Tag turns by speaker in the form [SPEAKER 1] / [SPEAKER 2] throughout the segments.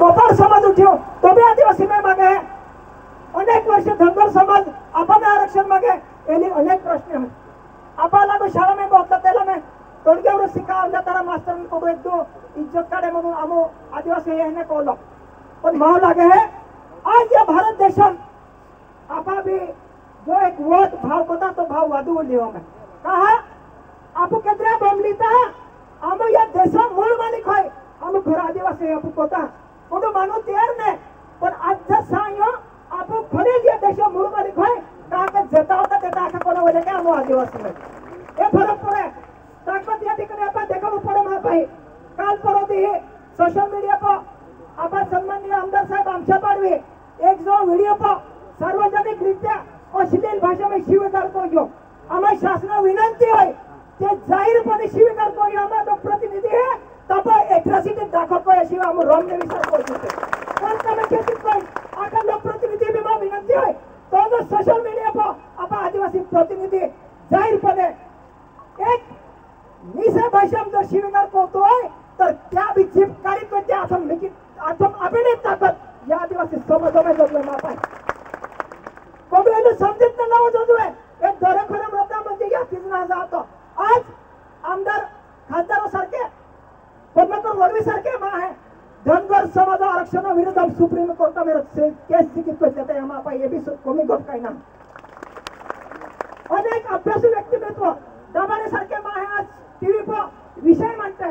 [SPEAKER 1] गोपाळ समाज उठ्यो तो भी आदिवासी में मागे है अनेक वर्ष धनगर समाज आपण आरक्षण मागे एनी अनेक प्रश्न है आपा लागो शाळा में बोलता त्याला में तोडगेवर शिका अंदा तारा मास्टर को एक दो इज्जत काढे म्हणून आमो आदिवासी याने कोलो पण माव लागे है आज या भारत देशात आपा भी जो एक वोट भाव होता तो भाव वादू लियो में कहा आप केंद्र बोमलीता आम या देशा मूळ मालिक होय आम घर आदिवासी आप कोता कोण माणूस तयार नाही. पण आजचा सांगो आप खरेच या देशा मूळ मालिक होय का के जेता होता तेता आखा कोणा वले काय आम आदिवासी में हे फरक पडे या ठिकाणी आपण देखावं पडे मा पाहि काल परवा हे सोशल मीडिया पर आपण सन्माननीय आमदार साहेब आमच्या पाडवे. एक जो व्हिडिओ पर सार्वजनिकरित्या अश्लील भाषा में शिव करतो आम्हा शासना विनंती होय ते जाहीरपणे शिवीगाळ करू आम्हा तो प्रतिनिधी आहे तप शिवाय રોમને વિશાળ પહોંચ્યું છે પણ તમે ખેતી હોય એક નિશે ભાષામાં જો શિવનાર પહોંચતો હોય तर त्या खासदारासारखे पद्माकर वडवी सारखे आहे. धनगर समाज आरक्षण विरुद्ध सुप्रीम कोर्ट केस की कहते हैं हमारा ये गोट काही ना अनेक अभ्यासू व्यक्तिमत्व दबाने सारखे मा आहे आज टीव्ही पर विषय मांडते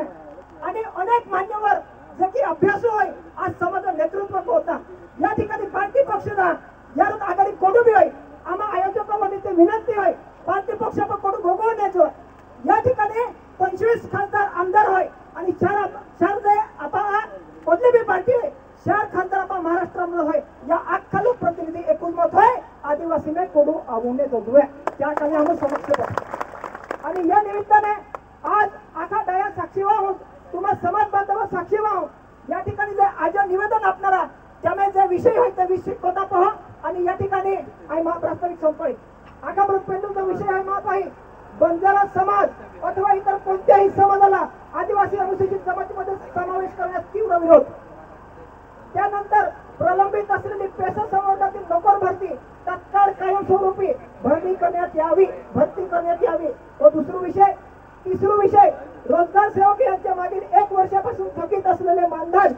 [SPEAKER 1] आणि अनेक मान्यवर जे की अभ्यासू होय आज समाज नेतृत्व होता या ठिकाणी पार्टी पक्षदा यार आघाडी कोडू बी होय आम्हा आयोजकांमध्ये ते विनंती होय पार्टी पक्ष कोडू भोगवण्याचं या ठिकाणी पंचवीस खासदार आमदार होय आणि चार आम- चार जे आता कोणती बी शहर होय चार आपण महाराष्ट्रामध्ये होय या अख्खा प्रतिनिधी एकूण मत होय आदिवासी कोडू आवूने जोडूया त्या काही आम्ही समक्ष आणि या निमित्ताने आज आखा दया साक्षी व्हावं तुम्हा समाज बांधव साक्षी व्हावं या ठिकाणी जे आज निवेदन आपणारा त्यामुळे जे विषय होय ते विषय कोणता पहा आणि या ठिकाणी आई महाप्रास्ताविक प्रास्ताविक आखा मृतपेंडूचा विषय आहे माप आहे. बंजारा समाज अथवा इतर कोणत्याही समाजाला आदिवासी अनुसूचित जमातीमध्ये समावेश करण्यास तीव्र विरोध. पेशा संवर्गातील नोकर भरती तत्काळ कायमस्वरूपी भरणी करण्यात यावी भरती करण्यात यावी. व दुसरा विषय तिसरा विषय रोजगार सेवक यांच्या मागील एक वर्षापासून थकीत असलेले मानधन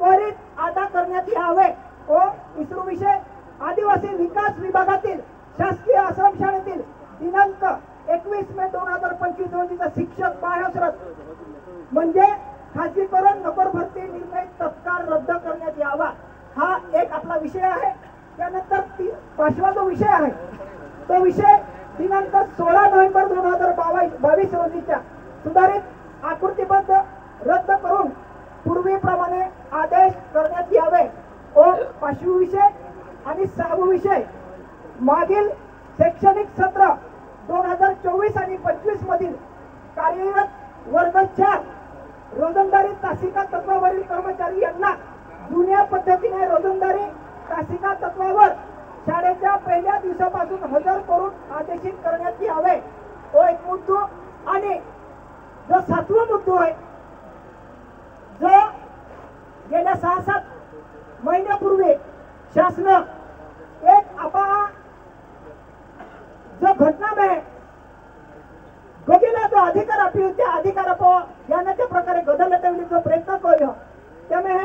[SPEAKER 1] त्वरित अदा करण्यात यावे. व तिसरा विषय आदिवासी विकास विभागातील शासकीय आश्रम शाळेतील दिनांक एकवीस मे दोन हजार पंचवीस रोजीचा शिक्षक बाह्यासरत म्हणजे खासगीकरण नोकर भरती निर्णय तत्काळ रद्द करण्यात आपला विषय आहे. त्यानंतर ती- पाचवा जो विषय आहे. तो विषय दिनांक सोळा नोव्हेंबर दोन हजार बावीस बावीस रोजीच्या सुधारित आकृतीबद्ध रद्द करून पूर्वीप्रमाणे आदेश करण्यात यावे. व पाचवी विषय आणि सहावा विषय. मागील शैक्षणिक सत्र दोन हजार चोवीस आणि पंचवीस मधील कार्यरत वर्ग चार रोजंदारी तासिका तत्वावरील कर्मचारी यांना जुन्या पद्धतीने रोजंदारी काशिका तत्वावर शाळेच्या पहिल्या दिवसापासून हजर करून आदेशित करण्यात यावे तो एक मुद्दो आणि जो सातवा मुद्दो आहे जो गेल्या सहा सात महिन्यापूर्वी शासन एक आपा जो घटना में गगेला जो अधिकार आपली त्या अधिकाराप याने त्या प्रकारे गदलता जो प्रयत्न कयो त्यामुळे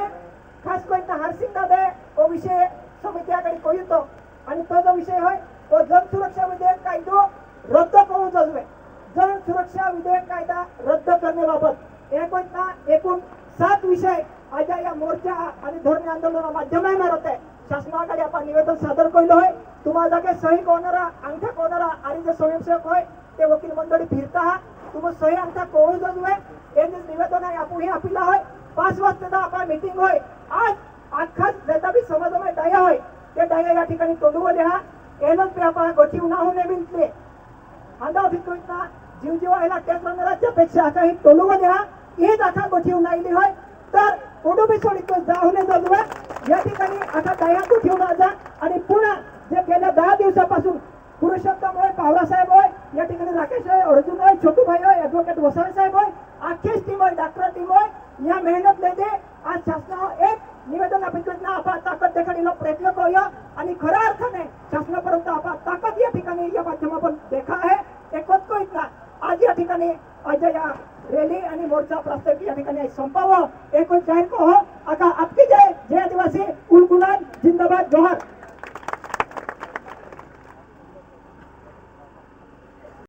[SPEAKER 1] खास करून हरसिंगा दे ओ विषय समितीकडे कळतो. आणि तो जो विषय होय तो जन सुरक्षा विधेयक कायदो रद्द करू जजवे जन सुरक्षा विधेयक कायदा रद्द करण्याबाबत एकूण एकूण सात विषय आजच्या या मोर्चा आणि धरणे आंदोलन माध्यमांना होते शासनाकडे आपण निवेदन सादर केलं होय. तुम्हाला जागे सही कोणारा अंगठा कोणारा आणि जे स्वयंसेवक होय ते वकील मंडळी फिरता. हा तुम्ही सही अंगठा कोण जजवे हे जे निवेदन आहे आपण हे आपला होय. पाच वाजता आपण मिटिंग होय. आज આખા મેધાવી સમાજમાં ડાયા હોય તે ડાયા યા ઠिकाणी तोंडू द्या. એનો व्यापार गोठी उन्हाहून विनंती आंदा भिकोईता जीव जीवायला त्याच पेक्षा आता ही तोलू द्या. ही दाखा गोठी उन्हाईली होय. तर उडू बी सोडितो जाऊन जाजवा या ठिकाणी आता डाया गोठी उन्हा आणि पुन्हा जे गेल्या दहा दिवसापासून पुरुषोत्तममुळे पावरासाहेब होय या ठिकाणी राकेश होय अर्जुन होय छोटूभाई होय ऍडव्होकेट वसावे साहेब होय अख्खेच टीम होय डॉक्टर टीम होय. या मेहनत लेते प्रयत्न करूया. आणि खऱ्या अर्थाने शासनापर्यंत आपण ताकद या ठिकाणी या माध्यमातून देखा आहे. एकच को इथला. आज या ठिकाणी आज या रॅली आणि मोर्चा प्रस्ताव या ठिकाणी संपावं. एकच जाहीर को हो आता आपकी जय. जय आदिवासी. कुलकुलान जिंदाबाद जोहार.